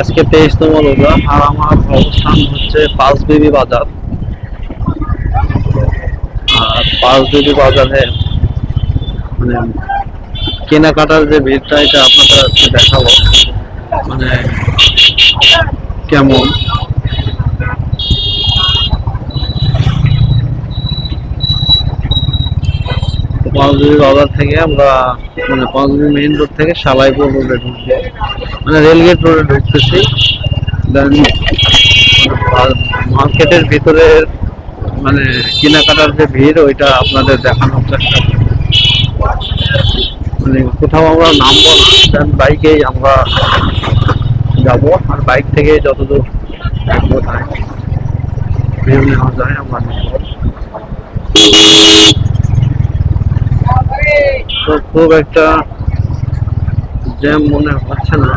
আজকে তেইশতম রোজা, আর আমার অবস্থান হচ্ছে পাঁচ বিবি বাজার। আর পাঁচ বিবি বাজারে মানে কেনাকাটার যে ভিড়টা, এটা আপনাদের দেখাবো। মানে কেমন? পাঁচবিবি বাজার থেকে আমরা মানে পাঁচবিবি মেইন রোড থেকে সালাইপুর রোডে ঢুকবো। মানে রেলগেট রোডে ঢুকতেছি। দেন মার্কেটের ভিতরে মানে কেনাকাটার যে ভিড়, ওইটা আপনাদের দেখানোর চেষ্টা। মানে কোথাও আমরা নামবো না দেন বাইকেই আমরা যাব। আর বাইক থেকে যতদূর দেখব, তাই। ভিউ নেওয়া যায়, আমরা নেব। তো খুব একটা জ্যাম মনে হচ্ছে না।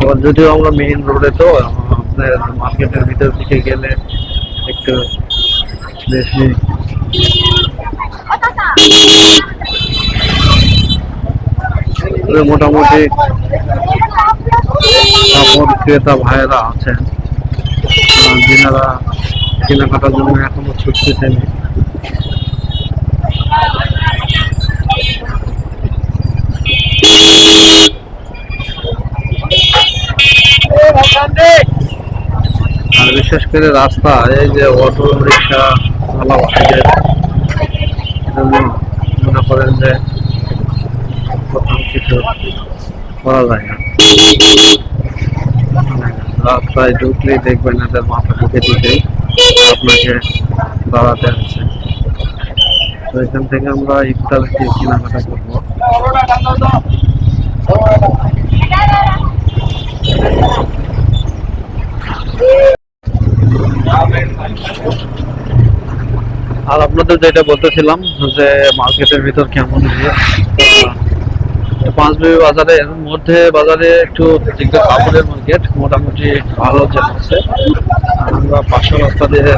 আবার যদিও আমরা মেইন রোডে তো, আপনার মার্কেটের ভিতর দিকে গেলে একটু বেশি মোটামুটি কাপড় ক্রেতা ভাইয়েরা আছেন। যিনারা কেনাকাটার জন্য এখনও ছুটতেছেন বিশেষ করে রাস্তা, এই যে অটো, রিক্সা, চালা জন্য মনে করেন যে কোথাও কিছু করা যায় না। রাস্তায় ঢুকলেই দেখবেন এদের মাথা ঢুকে দিতেই আপনাকে দাঁড়াতে হচ্ছে। তো এখান থেকে আমরা ইফতার কেনাকাটা করব। আর আপনাদের যেটা বলতেছিলাম যে মার্কেটের ভিতর কেমন ভিড় তো পাঁচবিবি বাজারে মধ্যে বাজারে একটু দিকটা কাপড়ের মার্কেট মোটামুটি ভালো চলছে। আমরা পাঁচশো রাস্তা দিয়ে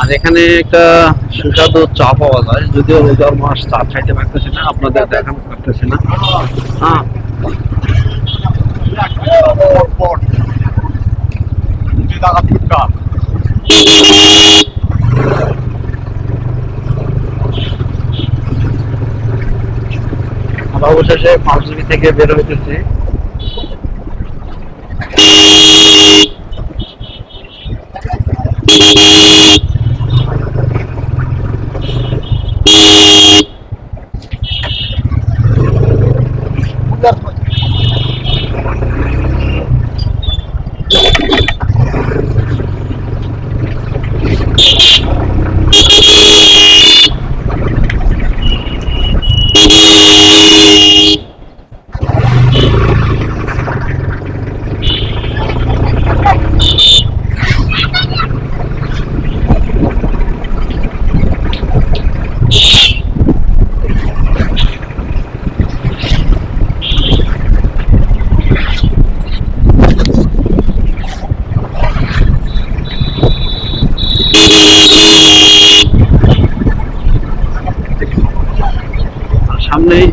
আর এখানে একটা সুস্বাদু চা পাওয়া যায়, যদিও রোজার মাস চা খাইতে পারতেছি না, আপনাদের দেখানো পারতেছি না। হ্যাঁ। অবশেষে পাঁচজনি থেকে বের হইতেছি। সামনেই